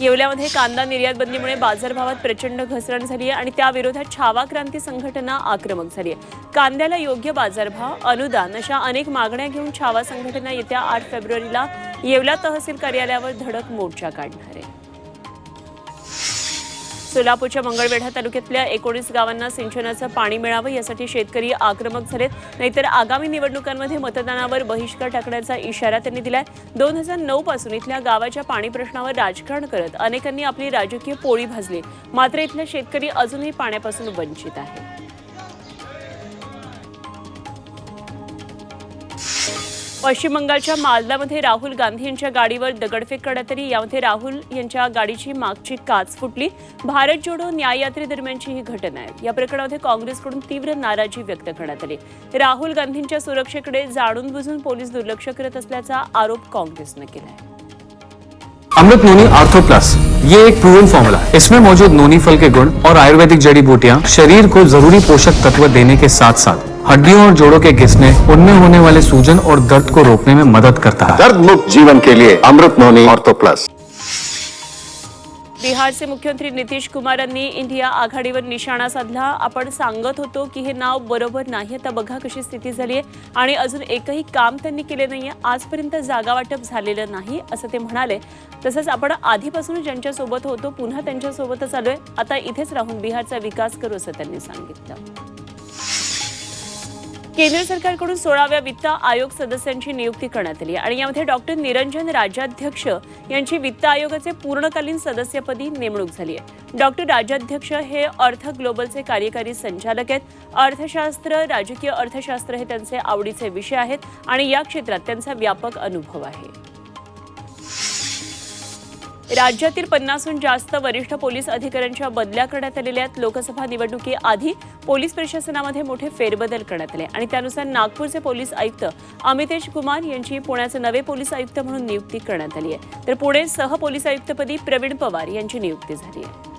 येवल्यामध्ये कांदा निर्यात बंदीमुळे बाजारभावात प्रचंड घसरण झाली आहे आणि त्याविरोधात छावा क्रांती संघटना आक्रमक झाली आहे. कांद्याला योग्य बाजारभाव अनुदान अशा अनेक मागण्या घेऊन छावा संघटना येत्या आठ फेब्रुवारीला येवला तहसील कार्यालयावर धडक मोर्चा काढणार आहे. सोलापूरच्या मंगळवेढा तालुक्यातल्या एकोणीस गावांना सिंचनाचं पाणी मिळावं यासाठी शेतकरी आक्रमक झालेत. नाहीतर आगामी निवडणुकांमध्ये मतदानावर बहिष्कार टाकण्याचा इशारा त्यांनी दिलाय. दोन हजार नऊ पासून इथल्या गावाच्या पाणी प्रश्नावर राजकारण करत अनेकांनी आपली राजकीय पोळी भाजली. मात्र इथले शेतकरी अजूनही पाण्यापासून वंचित आहेत. पश्चिम बंगालच्या मालदामध्ये राहुल गांधी यांच्या गाडीवर दगडफेक करण्यात आली. यामध्ये राहुल यांच्या गाडीची मागची काच फुटली. भारत जोडो न्याय यात्रेदरम्यानची ही घटना आहे. या प्रकरणामध्ये काँग्रेसकडून तीव्र नाराजी व्यक्त करण्यात आली. राहुल गांधींच्या सुरक्षेकडे जाणून बुजून पोलीस दुर्लक्ष करत असल्याचा आरोप काँग्रेसनं केला आहे अमृत नोनी आर्थो प्लस ये एक प्रूवन फॉर्मूला है। इसमें मौजूद नोनी फल के गुण और आयुर्वेदिक जड़ी बूटियाँ शरीर को जरूरी पोषक तत्व देने के साथ साथ हड्डियों और जोड़ों के घिसने उनमें होने वाले सूजन और दर्द को रोकने में मदद करता है। दर्द मुक्त जीवन के लिए अमृत नोनी ऑर्थो प्लस। बिहारचे मुख्यमंत्री नितीश कुमार यांनी इंडिया आघाडीवर निशाणा साधला. आपण सांगत होतो की हे नाव बरोबर नाही. आता बघा कशी स्थिती झाली आहे. आणि अजून एकही काम त्यांनी केले नाहीये. आजपर्यंत जागा वाटप झालेलं नाही असं ते म्हणाले. तसंच आपण आधीपासून ज्यांच्यासोबत होतो पुन्हा त्यांच्यासोबतच आलोय. आता इथेच राहून बिहारचा विकास करू असं त्यांनी सांगितलं. केंद्र सरकारकडून सोळाव्या वित्त आयोग सदस्यांची नियुक्ती करण्यात आली आणि यामध्ये डॉक्टर निरंजन राज्याध्यक्ष यांची वित्त आयोगाचे पूर्णकालीन सदस्यपदी नेमणूक झाली आहे. डॉक्टर राज्याध्यक्ष हे अर्थ ग्लोबलचे कार्यकारी संचालक आहेत. अर्थशास्त्र राजकीय अर्थशास्त्र हे त्यांचे आवडीचे विषय आहेत. आणि या क्षेत्रात त्यांचा व्यापक अनुभव आहे. राज्यातील पन्नासहून जास्त वरिष्ठ पोलीस अधिकाऱ्यांच्या बदल्या करण्यात आलेल्या आहेत. लोकसभा निवडणुकीआधी पोलीस प्रशासनामध्ये मोठे फेरबदल करण्यात आले. आणि त्यानुसार नागपूरचे पोलीस आयुक्त अमितेश कुमार यांची पुण्याचे नवे पोलीस आयुक्त म्हणून नियुक्ती करण्यात आली आहे. तर पुणे सह पोलीस आयुक्तपदी प्रवीण पवार यांची नियुक्ती झाली आहे.